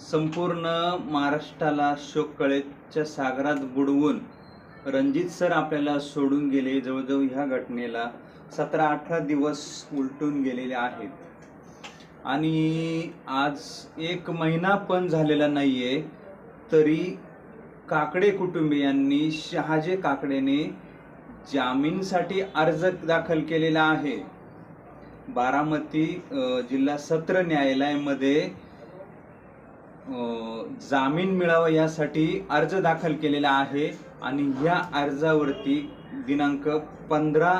संपूर्ण महाराष्ट्राला शोककळेच्या सागरात बुडवून रणजित सर आपल्याला सोडून गेले जवळजवळ ह्या घटनेला सतरा अठरा दिवस उलटून गेलेले आहेत. आणि आज एक महिना पण झालेला नाही आहे तरी काकडे कुटुंबियांनी शहाजे काकडेने जामीनसाठी अर्ज दाखल केलेला आहे. बारामती जिल्हा सत्र न्यायालयामध्ये जामीन मिळावा यासाठी अर्ज दाखल केलेला आहे आणि ह्या अर्जावरती दिनांक पंधरा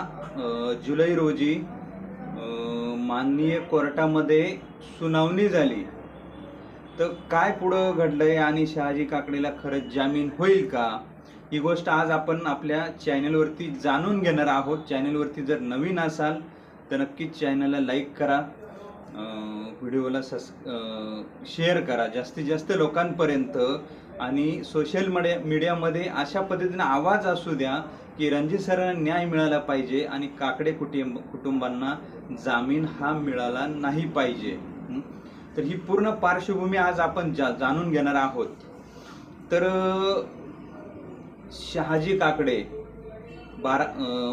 जुलै रोजी माननीय कोर्टामध्ये सुनावणी झाली. तर काय पुढं घडलंय आणि शहाजी काकडेला खरंच जामीन होईल का? ही गोष्ट आज आपण आपल्या चॅनलवरती जाणून घेणार आहोत. चॅनलवरती जर नवीन असाल तर नक्कीच चॅनलला लाईक करा. व्हिडिओला सस शेअर करा. जास्तीत जास्त लोकांपर्यंत आणि सोशल मीडिया मीडियामध्ये अशा पद्धतीने आवाज असू द्या की रणजित सरांना न्याय मिळाला पाहिजे आणि काकडे कुटुंब कुटुंबांना जामीन हा मिळाला नाही पाहिजे. तर ही पूर्ण पार्श्वभूमी आज आपण जा जाणून घेणार आहोत. तर शहाजी काकडे बारा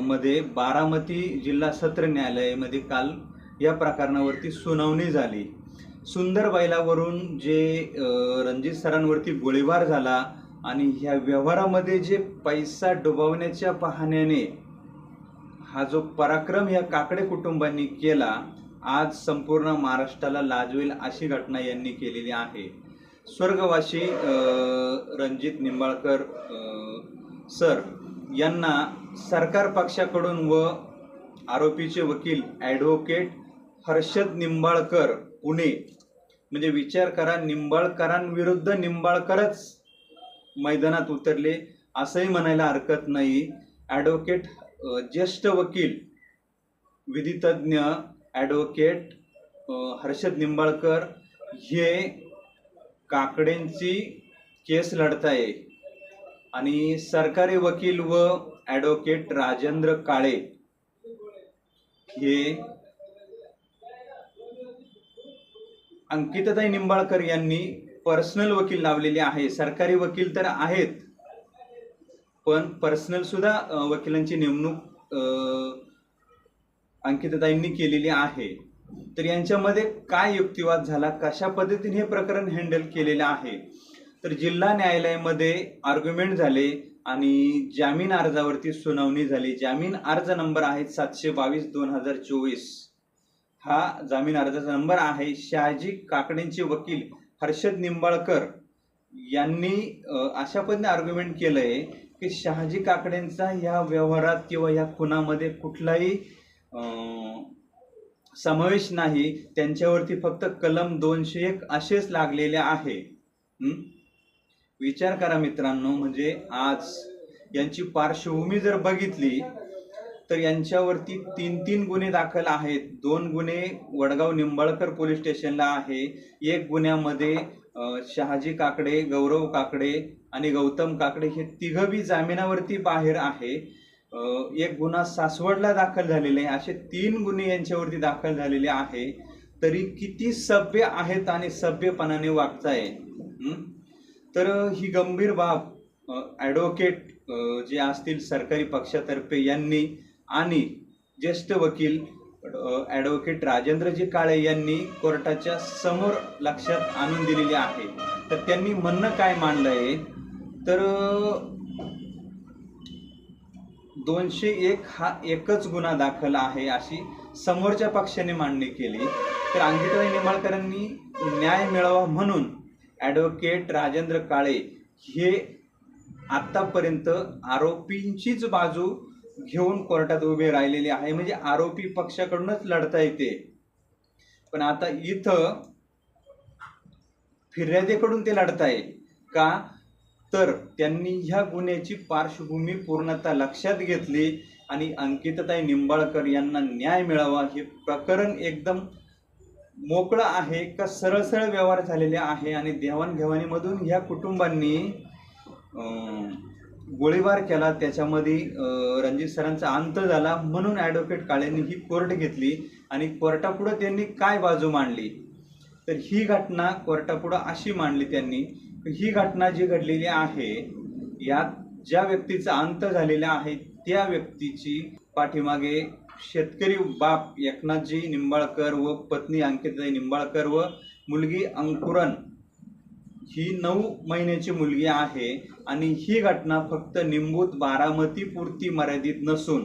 मध्ये बारामती जिल्हा सत्र न्यायालयामध्ये काल या प्रकरणावरती सुनावणी झाली. सुंदर बैलावरून जे रणजित सरांवरती गोळीबार झाला आणि ह्या व्यवहारामध्ये जे पैसा डुबावण्याच्या पाहण्याने हा जो पराक्रम या काकडे कुटुंबांनी केला आज संपूर्ण महाराष्ट्राला लाजवेल अशी घटना यांनी केलेली आहे. स्वर्गवासी रणजित निंबाळकर सर यांना सरकार पक्षाकडून व आरोपीचे वकील ॲडव्होकेट हर्षद निंबाळकर पुणे. म्हणजे विचार करा निंबाळकरांविरुद्ध निंबाळकरच मैदानात उतरले असंही म्हणायला हरकत नाही. ॲडव्होकेट ज्येष्ठ वकील विधितज्ञ ॲडव्होकेट हर्षद निंबाळकर हे काकडेंची केस लढताय. आणि सरकारी वकील व ॲडव्होकेट राजेंद्र काळे हे अंकिताताई निंबाळकर यांनी पर्सनल वकील लावलेले आहे. सरकारी वकील तर आहेत. पण पर्सनल सुद्धा वकिलांची नेमणूक अ, अंकिताताईंनी केलेली आहे. तर यांच्यामध्ये काय युक्तिवाद झाला? कशा पद्धतीने हे प्रकरण हँडल केलेलं आहे? तर जिल्हा न्यायालयामध्ये आर्ग्युमेंट झाले आणि जामीन अर्जावरती सुनावणी झाली. जामीन अर्ज नंबर आहे सातशे बावीस दोन हजार चोवीस. हा जामीन अर्जाचा नंबर आहे. शहाजी काकडेंचे वकील हर्षद निंबाळकर यांनी अशा पद्धतीने आर्ग्युमेंट केलंय की शहाजी काकडेंचा या व्यवहारात किंवा या खुनामध्ये कुठलाही समावेश नाही. त्यांच्यावरती फक्त कलम दोनशे एक असेच लागलेले आहे. विचार करा मित्रांनो म्हणजे आज यांची पार्श्वभूमी जर बघितली तर यांच्यावरती तीन तीन गुन्हे दाखल आहेत. दोन गुन्हे वडगाव निंबाळकर पोलीस स्टेशनला आहे. एक गुन्ह्यामध्ये शहाजी काकडे गौरव काकडे आणि गौतम काकडे हे तिघंबी जामिनावरती बाहेर आहे. एक गुन्हा सासवडला दाखल झालेले आहे. असे तीन गुन्हे यांच्यावरती दाखल झालेले आहे. तरी किती सभ्य आहेत आणि सभ्यपणाने वागताय? तर ही गंभीर बाब ॲडव्होकेट जे असतील सरकारी पक्षातर्फे यांनी आणि ज्येष्ठ वकील ॲडव्होकेट राजेंद्रजी काळे यांनी कोर्टाच्या समोर लक्षात आणून दिलेली आहे. तर त्यांनी म्हणणं काय मांडलंय? तर दोनशे एक हा एकच गुन्हा दाखल आहे अशी समोरच्या पक्षाने मांडणी केली. तर अंकिताई निंबाळकरांनी न्याय मिळावा म्हणून ॲडव्होकेट राजेंद्र काळे हे आत्तापर्यंत आरोपींचीच बाजू घेऊन कोर्टात उभे राहिलेले आहे. म्हणजे आरोपी पक्षाकडूनच लढता येते. पण आता इथं फिर्यादेकडून ते लढताय का? तर त्यांनी ह्या गुन्ह्याची पार्श्वभूमी पूर्णतः लक्षात घेतली आणि अंकितताई निंबाळकर यांना न्याय मिळावा हे प्रकरण एकदम मोकळं आहे का सरळ सरळ व्यवहार झालेले आहे आणि देवाणघेवाणीमधून ह्या कुटुंबांनी अं, गोळीबार केला त्याच्यामध्ये रणजित सरांचा अंत झाला म्हणून ॲडव्होकेट काळेंनी ही कोर्ट घेतली आणि कोर्टापुढं त्यांनी काय बाजू मांडली? तर ही घटना कोर्टापुढं अशी मांडली त्यांनी ही घटना जी घडलेली आहे यात ज्या व्यक्तीचा अंत झालेला आहे त्या व्यक्तीची पाठीमागे शेतकरी बाप एकनाथजी निंबाळकर व पत्नी अंकिताई निंबाळकर व मुलगी अंकुरन ही नऊ महिन्याची मुलगी आहे आणि ही घटना फक्त निंबूत बारामती पुरती मर्यादित नसून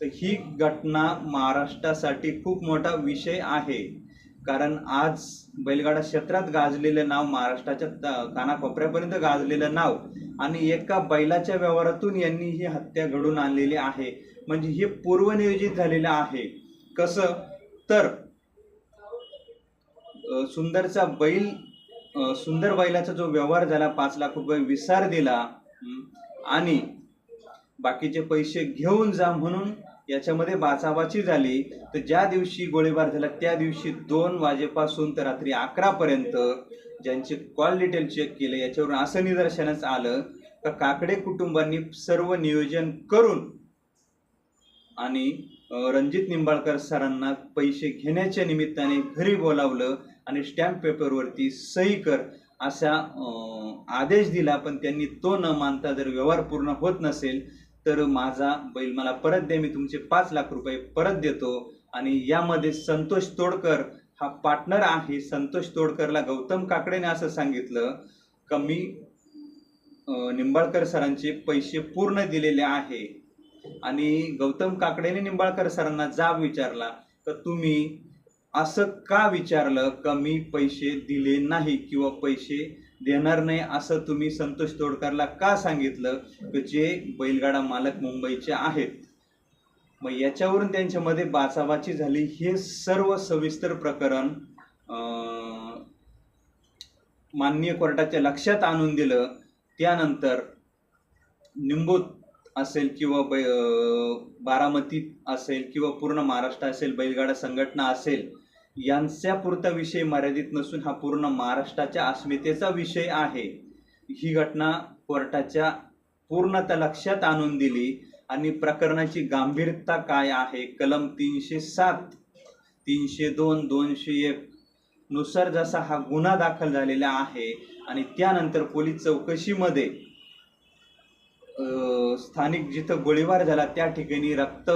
तर ही घटना महाराष्ट्रासाठी खूप मोठा विषय आहे. कारण आज बैलगाडा क्षेत्रात गाजलेलं नाव महाराष्ट्राच्या कानाकोपऱ्यापर्यंत गाजलेलं नाव आणि एका बैलाच्या व्यवहारातून यांनी ही हत्या घडून आणलेली आहे. म्हणजे हे पूर्वनियोजित झालेलं आहे. कसं? तर सुंदरचा बैल सुंदर बैलाचा जो व्यवहार झाला पाच लाख रुपये विसार दिला आणि बाकीचे पैसे घेऊन जा म्हणून याच्यामध्ये बाचाबाची झाली तर ज्या दिवशी गोळीबार झाला त्या दिवशी दोन वाजेपासून तर रात्री अकरापर्यंत ज्यांचे कॉल डिटेल चेक केले याच्यावरून असं निदर्शनास आलं का काकडे कुटुंबांनी सर्व नियोजन करून आणि रणजित निंबाळकर सरांना पैसे घेण्याच्या निमित्ताने घरी बोलावलं आणि स्टॅम्प पेपरवरती सही कर असा आदेश दिला पण त्यांनी तो न मानता जर व्यवहार पूर्ण होत नसेल तर माझा बैल मला परत द्या मी तुमचे पाच लाख रुपये परत देतो. आणि यामध्ये संतोष तोडकर हा पार्टनर आहे संतोष तोडकरला गौतम काकडेने असं सांगितलं का मी निंबाळकर सरांचे पैसे पूर्ण दिलेले आहे. आणि गौतम काकडेने निंबाळकर सरांना जाब विचारला तर तुम्ही असं का विचारलं? का मी पैसे दिले नाही किंवा पैसे देणार नाही असं तुम्ही संतोष तोडकरला का सांगितलं? की जे बैलगाडा मालक मुंबईचे आहेत. मग याच्यावरून त्यांच्यामध्ये बाचाबाची झाली. हे सर्व सविस्तर प्रकरण माननीय कोर्टाच्या लक्षात आणून दिलं. त्यानंतर निंबूत असेल किंवा बै बारामती असेल किंवा पूर्ण महाराष्ट्र असेल बैलगाडा संघटना असेल यांच्यापुरता विषय मर्यादित नसून हा पूर्ण महाराष्ट्राच्या अस्मितेचा विषय आहे. ही घटना कोर्टाच्या पूर्णतः लक्षात आणून दिली आणि प्रकरणाची गांभीर्यता काय आहे? कलम तीनशे सात तीनशे दोन दोनशे एक नुसार जसा हा गुन्हा दाखल झालेला आहे आणि त्यानंतर पोलीस चौकशीमध्ये स्थानिक जिथं गोळीबार झाला त्या ठिकाणी रक्त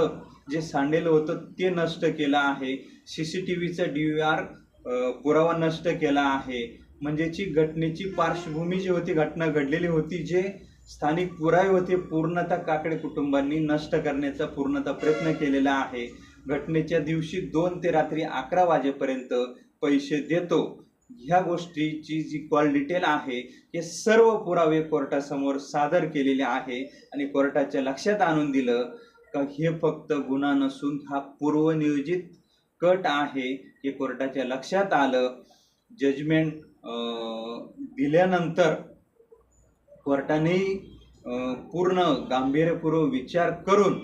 जे सांडेल होतं ते नष्ट केलं आहे. सी सी टी व्हीचा डी व्ही आर पुरावा नष्ट केला आहे. म्हणजे जी घटनेची पार्श्वभूमी जी होती घटना घडलेली होती जे स्थानिक पुरावे होते पूर्णतः काकडे कुटुंबांनी नष्ट करण्याचा पूर्णतः प्रयत्न केलेला आहे. घटनेच्या दिवशी दोन ते रात्री अकरा वाजेपर्यंत पैसे देतो. ह्या गोष्टीची जी कॉल डिटेल आहे हे सर्व पुरावे कोर्टासमोर सादर केलेले आहे आणि कोर्टाच्या लक्षात आणून दिलं का हे फक्त गुन्हा नसून हा पूर्वनियोजित कट आहे हे कोर्टाच्या लक्षात आलं. जजमेंट दिल्यानंतर कोर्टाने पूर्ण गांभीर्यपूर्वक विचार करून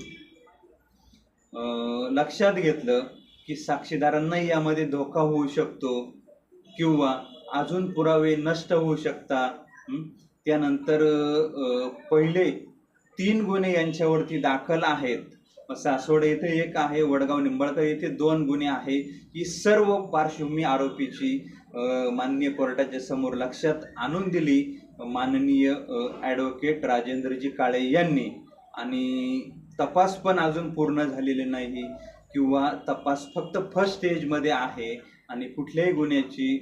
लक्षात घेतलं की साक्षीदारांनाही यामध्ये धोका होऊ शकतो किंवा अजून पुरावे नष्ट होऊ शकतात. त्यानंतर पहिले तीन गुन्हे यांच्यावरती दाखल आहेत. सासवड येथे एक आहे वडगाव निंबाळकर येथे दोन गुन्हे आहे. ही सर्व पार्श्वभूमी आरोपीची माननीय कोर्टाच्या समोर लक्षात आणून दिली. माननीय ॲडव्होकेट राजेंद्रजी काळे यांनी. आणि तपास पण अजून पूर्ण झालेले नाही किंवा तपास फक्त फर्स्ट स्टेजमध्ये आहे. आणि कुठल्याही गुन्ह्याची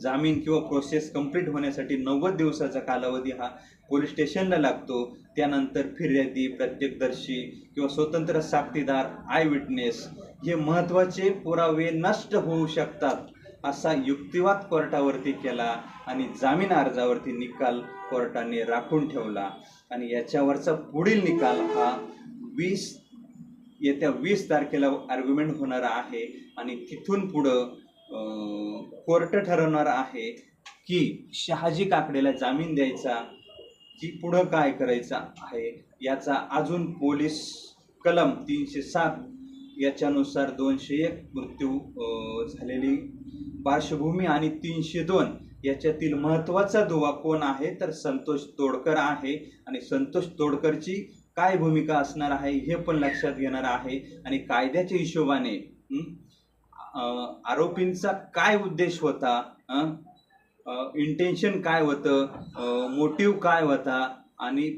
जामीन किंवा प्रोसेस कंप्लीट होण्यासाठी नव्वद दिवसाचा कालावधी हा पोलीस स्टेशनला लागतो. त्यानंतर फिर्यादी प्रत्यक्षदर्शी किंवा स्वतंत्र साक्षीदार आय विटनेस हे महत्त्वाचे पुरावे नष्ट होऊ शकतात असा युक्तिवाद कोर्टावरती केला आणि जामीन अर्जावरती निकाल कोर्टाने राखून ठेवला. आणि याच्यावरचा पुढील निकाल हा वीस येत्या वीस तारखेला आर्ग्युमेंट होणार आहे आणि तिथून पुढं कोर्ट ठरवणार आहे की शहाजी काकडेला जामीन द्यायचा की पुढं काय करायचं आहे याचा अजून पोलीस कलम तीनशे सात याच्यानुसार दोनशे एक मृत्यू अं, झालेली पार्श्वभूमी आणि तीनशे दोन याच्यातील महत्त्वाचा दुवा कोण आहे तर संतोष तोडकर आहे. आणि संतोष तोडकरची काय भूमिका असणार आहे हे पण लक्षात घेणार आहे. आणि कायद्याच्या हिशोबाने आरोपींचा काय उद्देश होता इंटेन्शन काय होतं? मोटिव काय होता? आणि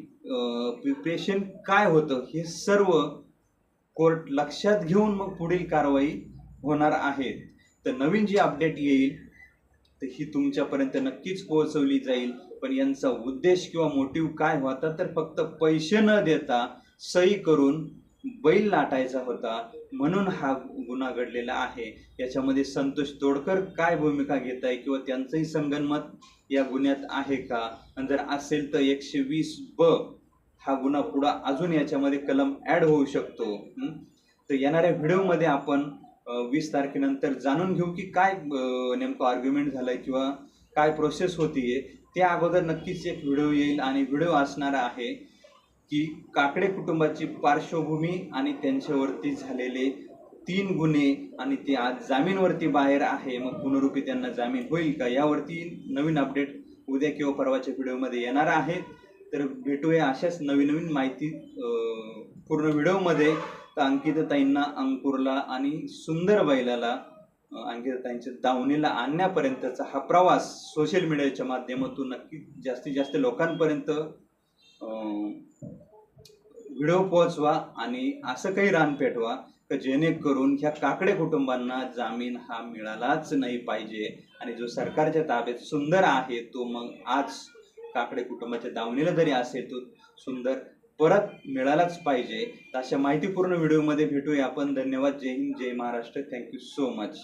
प्रिपरेशन काय होतं? हे सर्व कोर्ट लक्षात घेऊन मग पुढील कारवाई होणार आहे. तर नवीन जी अपडेट येईल तर ही तुमच्यापर्यंत नक्कीच पोहोचवली जाईल. पण यांचा उद्देश किंवा मोटिव काय होता? तर फक्त पैसे न देता सही करून बैल लाटायचा होता. म्हणून हा गुन्हा घडलेला आहे. याच्यामध्ये संतोष तोडकर काय भूमिका घेत आहे किंवा त्यांचंही संगनमत या गुन्ह्यात आहे का? आणि जर असेल तर एकशे वीस ब हा गुन्हा पुढं अजून याच्यामध्ये कलम ॲड होऊ शकतो. तर येणाऱ्या व्हिडिओमध्ये आपण वीस तारखेनंतर जाणून घेऊ की काय नेमकं आर्ग्युमेंट झालंय किंवा काय प्रोसेस होतीये. त्या अगोदर नक्कीच एक व्हिडिओ येईल आणि व्हिडिओ असणार आहे. की काकडे कुटुंबाची पार्श्वभूमी आणि त्यांच्यावरती झालेले तीन गुन्हे आणि ते आज जामीनवरती बाहेर आहे मग पुनरुपी त्यांना जामीन होईल का? यावरती नवीन अपडेट उद्या किंवा परवाच्या व्हिडिओमध्ये येणार आहे. तर भेटूया अशाच नवीन नवीन माहिती पूर्ण व्हिडिओमध्ये. तर अंकितताईंना अंकुरला आणि सुंदर बैलाला अंकितताईंच्या दावणीला आणण्यापर्यंतचा हा प्रवास सोशल मीडियाच्या माध्यमातून नक्की जास्तीत जास्त लोकांपर्यंत व्हिडिओ पोहोचवा आणि असं काही रान पेटवा का जेणेकरून ह्या काकडे कुटुंबांना जामीन हा मिळालाच नाही पाहिजे. आणि जो सरकारच्या ताब्यात सुंदर आहे तो मग आज काकडे कुटुंबाच्या दावणीला जरी असेल तो सुंदर परत मिळालाच पाहिजे. अशा माहितीपूर्ण व्हिडिओमध्ये भेटूया आपण. धन्यवाद. जय हिंद जय Maharashtra. Thank you so much